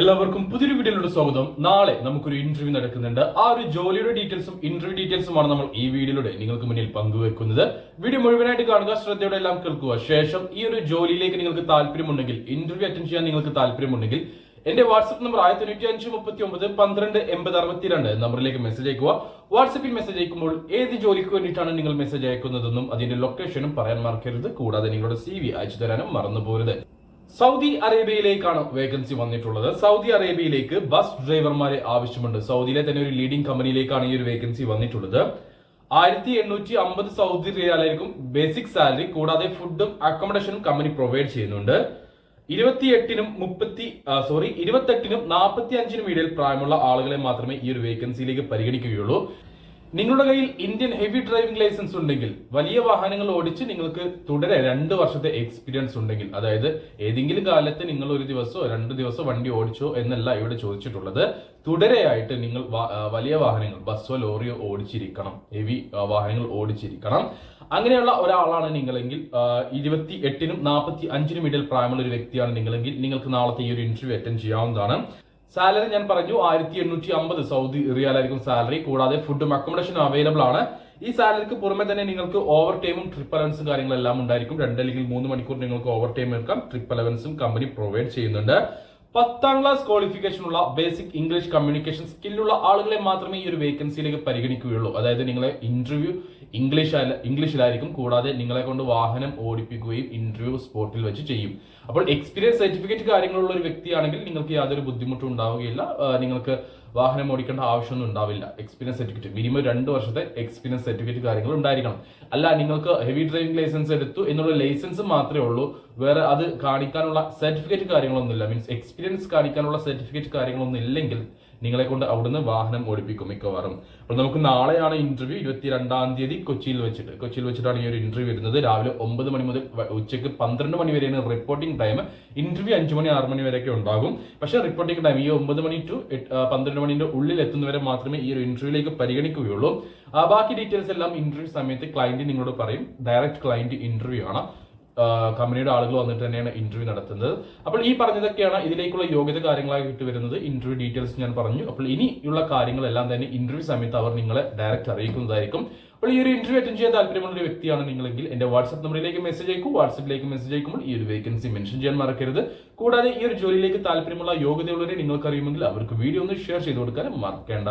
എല്ലാവർക്കും പുതിയൊരു വീഡിയോയിലൂടെ സ്വാഗതം. നാളെ നമുക്കൊരു ഇന്റർവ്യൂ നടക്കുന്നുണ്ട്. ആ ഒരു ജോലിയുടെ ഡീറ്റെയിൽസും ഇന്റർവ്യൂ ഡീറ്റെയിൽസുമാണ് നമ്മൾ ഈ വീഡിയോയിലൂടെ നിങ്ങൾക്ക് മുന്നിൽ പങ്കുവെക്കുന്നത്. വീഡിയോ മുഴുവനായിട്ട് കാണുക ശ്രദ്ധയോടെ എല്ലാം കേൾക്കുക. ശേഷം ഈ ഒരു ജോലിയിലേക്ക് നിങ്ങൾക്ക് താല്പര്യമുണ്ടെങ്കിൽ ഇന്റർവ്യൂ അറ്റൻഡ് ചെയ്യാൻ നിങ്ങൾക്ക് താല്പര്യമുണ്ടെങ്കിൽ എന്റെ വാട്സ്ആപ്പ് നമ്പർ ആയിരത്തി തൊണ്ണൂറ്റി അഞ്ച് മുപ്പത്തി ഒമ്പത് പന്ത്രണ്ട് എൺപത് അറുപത്തിരണ്ട് നമ്പറിലേക്ക് മെസ്സേജ് അയക്കുക. വാട്സ്ആപ്പിൽ മെസ്സേജ് അയക്കുമ്പോൾ ഏത് ജോലിക്ക് വേണ്ടിയിട്ടാണ് നിങ്ങൾ മെസ്സേജ് അയക്കുന്നതെന്നും അതിന്റെ ലൊക്കേഷനും പറയാൻ മറക്കരുത്. കൂടാതെ നിങ്ങളുടെ സി വി അയച്ചു തരാനും മറന്നു പോരുത് സൗദി അറേബ്യയിലേക്കാണ് വേക്കൻസി വന്നിട്ടുള്ളത്. സൗദി അറേബ്യയിലേക്ക് ബസ് ഡ്രൈവർമാരെ ആവശ്യമുണ്ട്. സൗദിയിലെ തന്നെ ഒരു ലീഡിംഗ് കമ്പനിയിലേക്കാണ് ഈ ഒരു വേക്കൻസി വന്നിട്ടുള്ളത്. ആയിരത്തി എണ്ണൂറ്റി അമ്പത് സൗദി റിയാലായിരിക്കും ബേസിക് സാലറി കൂടാതെ ഫുഡും അക്കോമഡേഷനും കമ്പനി പ്രൊവൈഡ് ചെയ്യുന്നുണ്ട്. ഇരുപത്തിയെട്ടിനും മുപ്പത്തി സോറി ഇരുപത്തെട്ടിനും നാൽപ്പത്തി അഞ്ചിനും ഇടയിൽ പ്രായമുള്ള ആളുകളെ മാത്രമേ ഈ ഒരു വേക്കൻസിയിലേക്ക് പരിഗണിക്കുകയുള്ളൂ. നിങ്ങളുടെ കയ്യിൽ ഇന്ത്യൻ ഹെവി ഡ്രൈവിംഗ് ലൈസൻസ് ഉണ്ടെങ്കിൽ വലിയ വാഹനങ്ങൾ ഓടിച്ച് നിങ്ങൾക്ക് തുടരെ രണ്ട് വർഷത്തെ എക്സ്പീരിയൻസ് ഉണ്ടെങ്കിൽ അതായത് ഏതെങ്കിലും കാലത്ത് നിങ്ങൾ ഒരു ദിവസമോ രണ്ട് ദിവസമോ വണ്ടി ഓടിച്ചോ എന്നല്ല ഇവിടെ ചോദിച്ചിട്ടുള്ളത് തുടരെയായിട്ട് നിങ്ങൾ വലിയ വാഹനങ്ങൾ ബസ്സോ ലോറിയോ ഓടിച്ചിരിക്കണം. ഹെവി വാഹനങ്ങൾ ഓടിച്ചിരിക്കണം. അങ്ങനെയുള്ള ഒരാളാണ് നിങ്ങളെങ്കിൽ ഇരുപത്തി എട്ടിനും നാൽപ്പത്തി അഞ്ചിനും ഇടയിൽ പ്രായമുള്ള ഒരു വ്യക്തിയാണ് നിങ്ങളെങ്കിൽ നിങ്ങൾക്ക് നാളത്തെ ഈ ഒരു ഇന്റർവ്യൂ അറ്റൻഡ് ചെയ്യാവുന്നതാണ്. സാലറി ഞാൻ പറഞ്ഞു ആയിരത്തി എണ്ണൂറ്റി അമ്പത് സൗദി റിയാലായിരിക്കും സാലറി കൂടാതെ ഫുഡും അക്കോമഡേഷനും അവൈലബിൾ ആണ്. ഈ സാലറിക്ക് പുറമെ തന്നെ നിങ്ങൾക്ക് ഓവർ ടൈമും ട്രിപ്പ് അലവൻസും കാര്യങ്ങളെല്ലാം ഉണ്ടായിരിക്കും. രണ്ട് അല്ലെങ്കിൽ മൂന്ന് മണിക്കൂർ നിങ്ങൾക്ക് ഓവർ ടൈം എടുക്കാം ട്രിപ്പ് അലവൻസും കമ്പനി പ്രൊവൈഡ് ചെയ്യുന്നുണ്ട്. പത്താം ക്ലാസ് ക്വാളിഫിക്കേഷൻ ഉള്ള ബേസിക് ഇംഗ്ലീഷ് കമ്മ്യൂണിക്കേഷൻ സ്കില്ലുള്ള ആളുകളെ മാത്രമേ ഈ ഒരു വേക്കൻസിയിലേക്ക് പരിഗണിക്കുകയുള്ളൂ. അതായത് നിങ്ങളെ ഇന്റർവ്യൂ ഇംഗ്ലീഷ് ഇംഗ്ലീഷിലായിരിക്കും കൂടാതെ നിങ്ങളെ കൊണ്ട് വാഹനം ഓടിപ്പിക്കുകയും ഇന്റർവ്യൂ സ്പോട്ടിൽ വെച്ച് ചെയ്യും. അപ്പോൾ എക്സ്പീരിയൻസ് സർട്ടിഫിക്കറ്റ് കാര്യങ്ങളുള്ള ഒരു വ്യക്തിയാണെങ്കിൽ നിങ്ങൾക്ക് യാതൊരു ബുദ്ധിമുട്ടും ഉണ്ടാവുകയില്ല. നിങ്ങൾക്ക് വാഹനം ഓടിക്കേണ്ട ആവശ്യമൊന്നും ഉണ്ടാവില്ല. എക്സ്പീരിയൻസ് സർട്ടിഫിക്കറ്റ് മിനിമം രണ്ട് വർഷത്തെ എക്സ്പീരിയൻസ് സർട്ടിഫിക്കറ്റ് കാര്യങ്ങൾ ഉണ്ടായിരിക്കണം. അല്ല നിങ്ങൾക്ക് ഹെവി ഡ്രൈവിംഗ് ലൈസൻസ് എടുത്തു എന്നുള്ള ലൈസൻസ് മാത്രമേ ഉള്ളൂ. വേറെ അത് കാണിക്കാനുള്ള സർട്ടിഫിക്കറ്റ് കാര്യങ്ങളൊന്നുമില്ല. മീൻസ് എക്സ്പീരിയൻസ് കാണിക്കാനുള്ള സർട്ടിഫിക്കറ്റ് കാര്യങ്ങളൊന്നും ഇല്ലെങ്കിൽ നിങ്ങളെ കൊണ്ട് അവിടുന്ന് വാഹനം ഓടിപ്പിക്കും മിക്കവാറും. അപ്പോൾ നമുക്ക് നാളെയാണ് ഇന്റർവ്യൂ ഇരുപത്തി രണ്ടാം തീയതി കൊച്ചിയിൽ വെച്ചിട്ട്. കൊച്ചിയിൽ വെച്ചിട്ടാണ് ഈ ഒരു ഇന്റർവ്യൂ വരുന്നത്. രാവിലെ ഒമ്പത് മണി മുതൽ ഉച്ചയ്ക്ക് പന്ത്രണ്ട് മണി വരെയാണ് റിപ്പോർട്ടിംഗ് ടൈം ഇന്റർവ്യൂ അഞ്ചു മണി ആറ് മണി വരെയൊക്കെ ഉണ്ടാകും. പക്ഷേ റിപ്പോർട്ടിംഗ് ടൈം ഈ ഒമ്പത് മണി ടു പന്ത്രണ്ട് മണിന്റെ ഉള്ളിൽ എത്തുന്നവരെ മാത്രമേ ഈ ഒരു ഇന്റർവ്യൂയിലേക്ക് പരിഗണിക്കുകയുള്ളൂ. ബാക്കി ഡീറ്റെയിൽസ് എല്ലാം ഇന്റർവ്യൂ സമയത്ത് ക്ലയന്റ് നിങ്ങളോട് പറയും. ഡയറക്റ്റ് ക്ലയന്റ് ഇന്റർവ്യൂ ആണ്. കമ്പനിയുടെ ആളുകൾ വന്നിട്ട് തന്നെയാണ് ഇന്റർവ്യൂ നടത്തുന്നത്. അപ്പോൾ ഈ പറഞ്ഞതൊക്കെയാണ് ഇതിലേക്കുള്ള യോഗ്യത കാര്യങ്ങളായി കിട്ടി വരുന്നത്. ഇന്റർവ്യൂ ഡീറ്റെയിൽസ് ഞാൻ പറഞ്ഞു. അപ്പോൾ ഇനിയുള്ള കാര്യങ്ങളെല്ലാം തന്നെ ഇന്റർവ്യൂ സമയത്ത് അവർ നിങ്ങളെ ഡയറക്റ്റ് അറിയിക്കുന്നതായിരിക്കും. അപ്പോൾ ഈ ഒരു ഇന്റർവ്യൂ അറ്റൻഡ് ചെയ്യാൻ താല്പര്യമുള്ള ഒരു വ്യക്തിയാണ് നിങ്ങളെങ്കിൽ എന്റെ വാട്സ്ആപ്പ് നമ്പറിലേക്ക് മെസ്സേജ് അയക്കും. വാട്സ്ആപ്പിലേക്ക് മെസ്സേജ് അയക്കുമ്പോൾ ഈ ഒരു വേക്കൻസി മെൻഷൻ ചെയ്യാൻ മറക്കരുത്. കൂടാതെ ഈ ഒരു ജോലിയിലേക്ക് താല്പര്യമുള്ള യോഗ്യതയുള്ളവരെ നിങ്ങൾക്കറിയുമെങ്കിൽ അവർക്ക് വീഡിയോ ഒന്ന് ഷെയർ ചെയ്ത് കൊടുക്കാനും മറക്കേണ്ട.